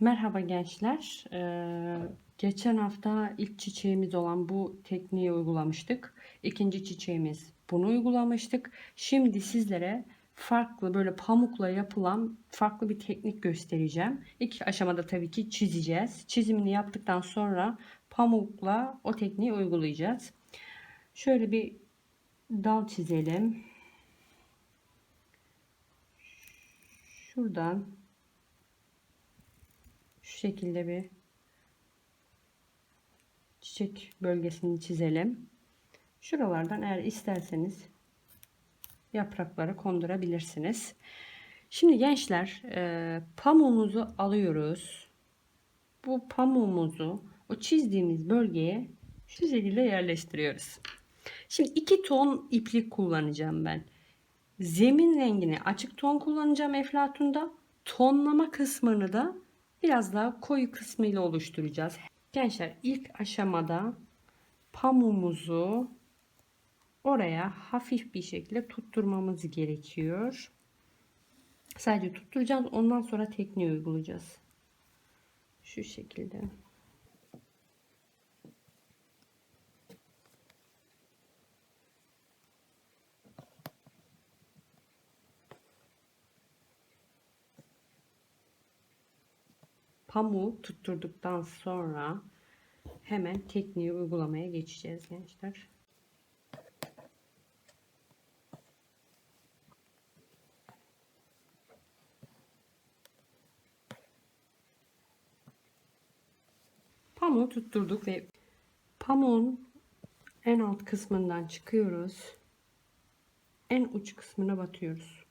Merhaba gençler. Ee, geçen hafta ilk çiçeğimiz olan bu tekniği uygulamıştık. İkinci çiçeğimiz bunu uygulamıştık. Şimdi sizlere farklı böyle pamukla yapılan farklı bir teknik göstereceğim. İlk aşamada tabii ki çizeceğiz. Çizimini yaptıktan sonra pamukla o tekniği uygulayacağız. Şöyle bir dal çizelim. Şuradan şu şekilde bir çiçek bölgesini çizelim. Şuralardan eğer isterseniz yaprakları kondurabilirsiniz. Şimdi gençler e, pamuğumuzu alıyoruz. Bu pamuğumuzu o çizdiğimiz bölgeye şu şekilde yerleştiriyoruz. Şimdi iki ton iplik kullanacağım ben. Zemin rengini açık ton kullanacağım eflatunda. Tonlama kısmını da biraz daha koyu kısmıyla oluşturacağız. Gençler ilk aşamada pamuğumuzu oraya hafif bir şekilde tutturmamız gerekiyor. Sadece tutturacağız. Ondan sonra tekniği uygulayacağız. Şu şekilde. Pamuğu tutturduktan sonra hemen tekniği uygulamaya geçeceğiz gençler. Pamuğu tutturduk ve pamuğun en alt kısmından çıkıyoruz. En uç kısmına batıyoruz.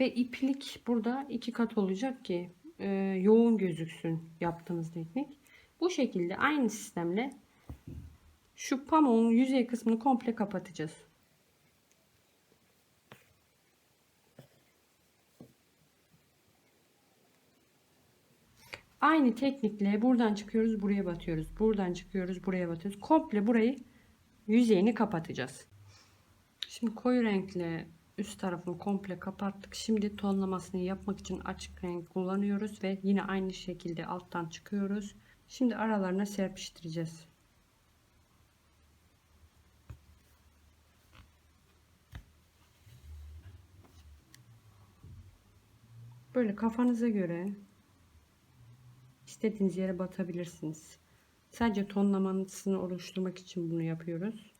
Ve iplik burada iki kat olacak ki e, yoğun gözüksün yaptığımız teknik. Bu şekilde aynı sistemle şu pamuğun yüzey kısmını komple kapatacağız. Aynı teknikle buradan çıkıyoruz buraya batıyoruz. Buradan çıkıyoruz buraya batıyoruz. Komple burayı yüzeyini kapatacağız. Şimdi koyu renkle üst tarafını komple kapattık. Şimdi tonlamasını yapmak için açık renk kullanıyoruz ve yine aynı şekilde alttan çıkıyoruz. Şimdi aralarına serpiştireceğiz. Böyle kafanıza göre istediğiniz yere batabilirsiniz. Sadece tonlamasını oluşturmak için bunu yapıyoruz.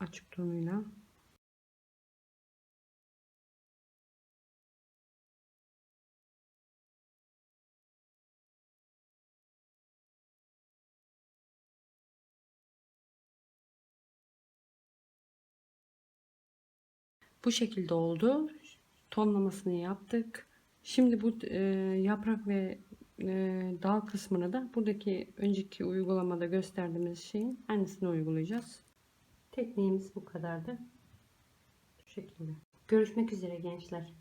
Açık tonuyla. Bu şekilde oldu. Tonlamasını yaptık. Şimdi bu e, yaprak ve e, dal kısmını da buradaki önceki uygulamada gösterdiğimiz şeyin aynısını uygulayacağız. Tekniğimiz bu kadardı. Bu şekilde. Görüşmek üzere gençler.